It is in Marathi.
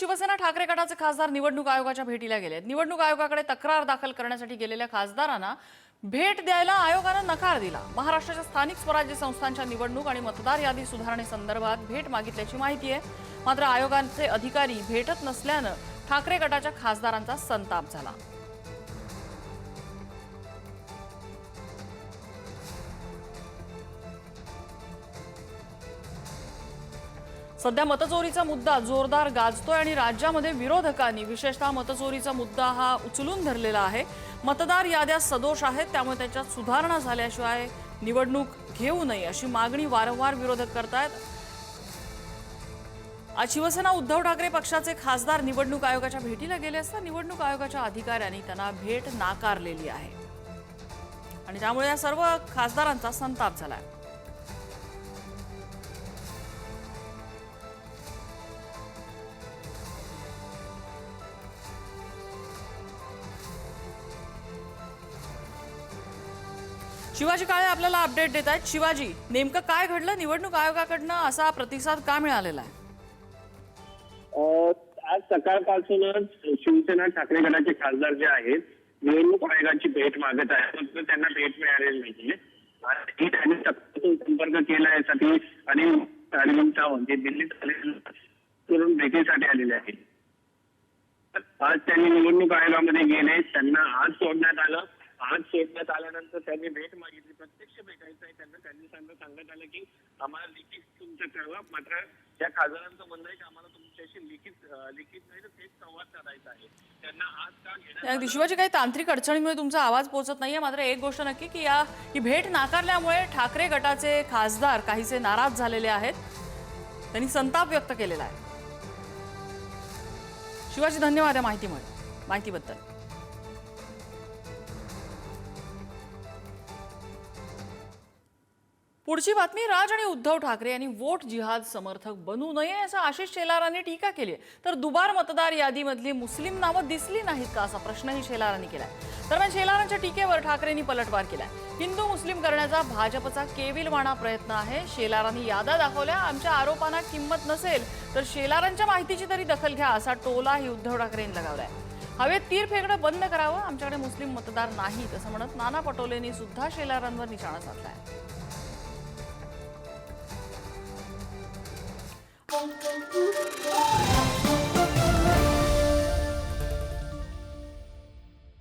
शिवसेना ठाकरे गटाचे खासदार निवडणूक आयोगाच्या भेटीला गेले निवडणूक आयोगाकडे तक्रार दाखल करण्यासाठी गेलेल्या खासदारांना भेट द्यायला आयोगानं नकार दिला. महाराष्ट्राच्या स्थानिक स्वराज्य संस्थांच्या निवडणूक आणि मतदार यादी सुधारणेसंदर्भात भेट मागितल्याची माहिती आहे. मात्र आयोगाचे अधिकारी भेटत नसल्यानं ठाकरे गटाच्या खासदारांचा संताप झाला. सध्या मतचोरीचा मुद्दा जोरदार गाजतोय आणि राज्यामध्ये विरोधकांनी विशेषतः मतचोरीचा मुद्दा हा उचलून धरलेला आहे. मतदार याद्या सदोष आहेत त्यामुळे त्याच्यात सुधारणा झाल्याशिवाय निवडणूक घेऊ नये अशी मागणी वारंवार विरोधक करतायत. आज शिवसेना उद्धव ठाकरे पक्षाचे खासदार निवडणूक आयोगाच्या भेटीला गेले असता निवडणूक आयोगाच्या अधिकाऱ्यांनी त्यांना भेट नाकारलेली आहे. आणि त्यामुळे या सर्व खासदारांचा संताप झाला आहे शिवाजी काळे आपल्याला अपडेट देत आहेत. शिवाजी नेमकं काय घडलं? निवडणूक आयोगाकडनं असा प्रतिसाद का मिळालेला आहे? आज सकाळपासूनच शिवसेना ठाकरे गटाचे खासदार जे आहेत निवडणूक आयोगाची भेट मागत आहेत. मात्र त्यांना भेट मिळालेली नाहीये. आणि त्यांनी संपर्क केला यासाठी आणि अरविंद सावंत हे दिल्लीत करून भेटीसाठी आलेले आहेत. आज त्यांनी निवडणूक आयोगामध्ये गेले त्यांना आज सोडण्यात आलं. आज सोडण्यात आल्यानंतर त्यांनी भेट मागितली. प्रत्यक्ष भेटायचं आहे त्यांना. त्यांनी सांगत सांगत आलं की आम्हाला लिखित तुमचं कळवा मात्र या खासदारांचं म्हणणं आहे की आम्हाला तुमच्याशी लिखित लिखित नाही तर थेट संवाद साधायचा आहे. त्यांना आज का घेण्यात शिवाजी काही तांत्रिक अडचणीमुळे तुमचा आवाज पोहोचत नाहीये. मात्र एक गोष्ट नक्की की या ही भेट नाकारल्यामुळे ठाकरे गटाचे खासदार काहीसे नाराज झालेले आहेत. त्यांनी संताप व्यक्त केलेला आहे. शिवाजी धन्यवाद या माहितीमुळे माहितीबद्दल. पुढची बातमी राज आणि उद्धव ठाकरे यांनी वोट जिहाद समर्थक बनू नये असं आशिष शेलारांनी टीका केली आहे. तर दुबार मतदार यादीमधली मुस्लिम नावं दिसली नाहीत का असा प्रश्नही शेलारांनी केलाय. दरम्यान शेलारांच्या टीकेवर ठाकरेंनी पलटवार केलाय. हिंदू मुस्लिम करण्याचा भाजपचा केविलवाणा प्रयत्न आहे. शेलारांनी यादा दाखवल्या आमच्या आरोपांना किंमत नसेल तर शेलारांच्या माहितीची तरी दखल घ्या असा टोलाही उद्धव ठाकरेंनी लगावलाय. हवेत तीर फेकणं बंद करावं आमच्याकडे मुस्लिम मतदार नाहीत असं म्हणत नाना पटोलेंनी सुद्धा शेलारांवर निशाणा साधलाय. Boom, boom.